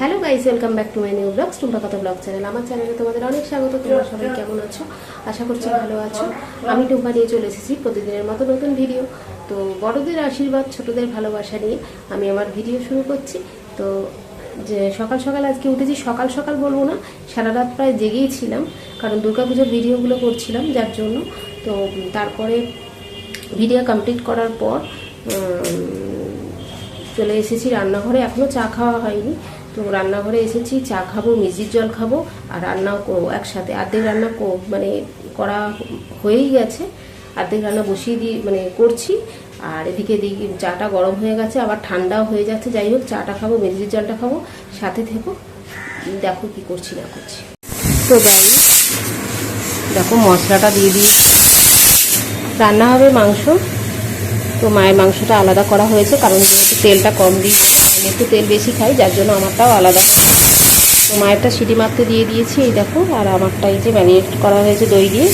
Hello guys welcome back to my new blogs Tumpa কথা blog channel আমার চ্যানেলে তোমাদের অনেক স্বাগত তোমরা সবাই কেমন আছো? আশা করছি ভালো আছো। আমি টুম্পা নিয়ে চলে এসেছি প্রতিদিনের মতো নতুন ভিডিও তো বড়দের আশীর্বাদ ছোটদের ভালোবাসা নিয়ে আমি আমার ভিডিও শুরু করছি। তো যে সকাল সকাল আজকে উঠেছি সকাল সকাল বলব না সারা রাত প্রায় জেগেই ছিলাম। কারণ দুর্গাপুজোর ভিডিওগুলো করছিলাম যার জন্য। তো তারপরে ভিডিও কমপ্লিট করার পর চলে এসেছি রান্নাঘরে। এখনও চা খাওয়া হয়নি। তো রান্নাঘরে এসেছি, চা খাব মিজির জল খাব, আর রান্নাও করব। একসাথে অর্ধেক রান্না মানে করা হয়েই গেছে। অর্ধেক রান্না বসিয়ে দিয়ে মানে করছি। আর এদিকে এদিকে চাটা গরম হয়ে গেছে, আবার ঠান্ডাও হয়ে যাচ্ছে। যাই হোক, চাটা খাব, মিষ্টির জলটা খাব, সাথে থেকো। দেখো কি করছি, না করছি। তো যাই দেখো মশলাটা দিয়ে দিয়ে রান্না হবে মাংস। তো মায়ের মাংসটা আলাদা করা হয়েছে, কারণ যেহেতু তেলটা কম আমি একটু তেল বেশি খাই, যার জন্য আমারটাও আলাদা। তো মায়েরটা সিটি মারতে দিয়ে দিয়েছি, এই দেখো, আর আমারটা এই যে ম্যারিনেট করা হয়েছে দই দিয়ে।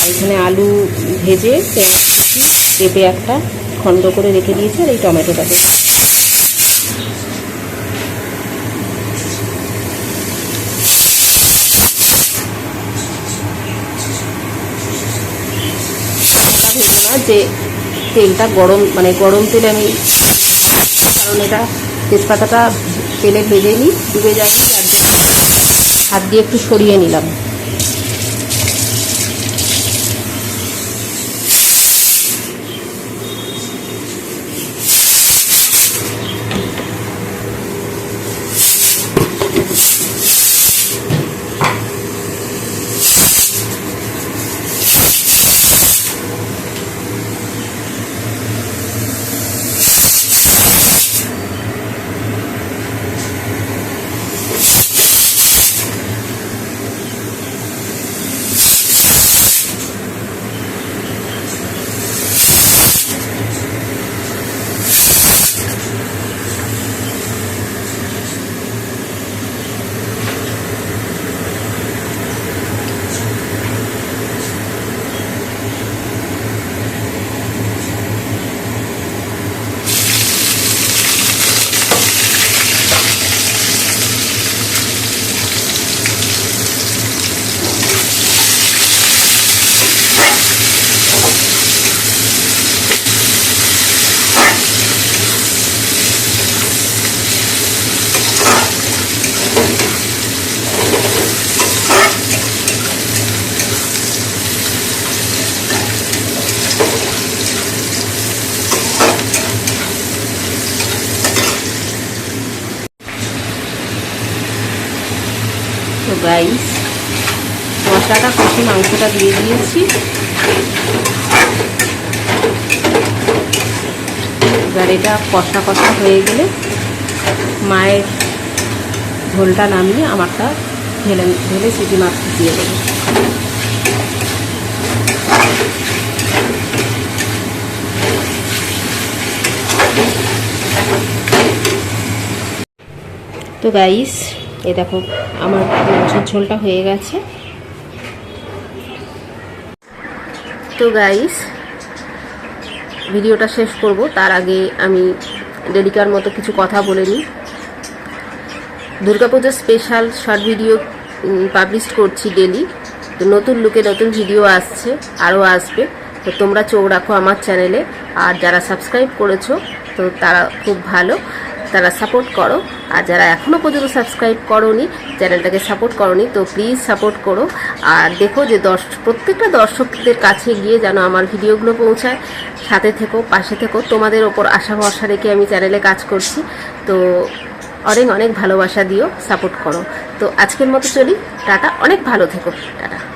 আর এখানে আলু ভেজে, পেঁয়াজ কুচি, পেঁপে একটা খন্ড করে রেখে দিয়েছি, আর এই টমেটোটাকে। যে তেলটা গরম মানে গরম তেলে আমি, কারণ এটা তেজপাতাটা তেলে ভেজে নিই ডুবে যায়নি আর হাত দিয়ে একটু সরিয়ে নিলাম। তো গাইস মশলাটা কষে মাংসটা দিয়ে দিয়েছি। এবার এটা কষা কষা হয়ে গেলে মায়ের ঝোলটা নামিয়ে আমারটা ঢেলে ঢেলে সিটি মারতে দিয়ে দেবো। তো গাইস এই দেখো, আমার মাংসের ঝোলটা হয়ে গেছে। তো গাইস ভিডিওটা শেষ করব। তার আগে আমি ডেলিকার মতো কিছু কথা বলে নিই। দুর্গাপুজোর স্পেশাল শর্ট ভিডিও পাবলিশ করছি ডেলি তো নতুন লুকে নতুন ভিডিও আসছে, আরও আসবে। তো তোমরা চোখ রাখো আমার চ্যানেলে আর যারা সাবস্ক্রাইব করেছ, তো তারা খুব ভালো। তারা সাপোর্ট করো। আর যারা এখনও পর্যন্ত সাবস্ক্রাইব করোনি চ্যানেলটাকে সাপোর্ট করোনি, তো প্লিজ সাপোর্ট করো। আর দেখো যে দর্শ, প্রত্যেকটা দর্শকদের কাছে গিয়ে যেন আমার ভিডিওগুলো পৌঁছায়। সাথে থেকো, পাশে থেকো। তোমাদের ওপর আশা ভরসা রেখে আমি চ্যানেলে কাজ করছি। তো অনেক অনেক ভালোবাসা দিও সাপোর্ট করো। তো আজকের মতো চলি। টাটা, অনেক ভালো থেকো। টাটা।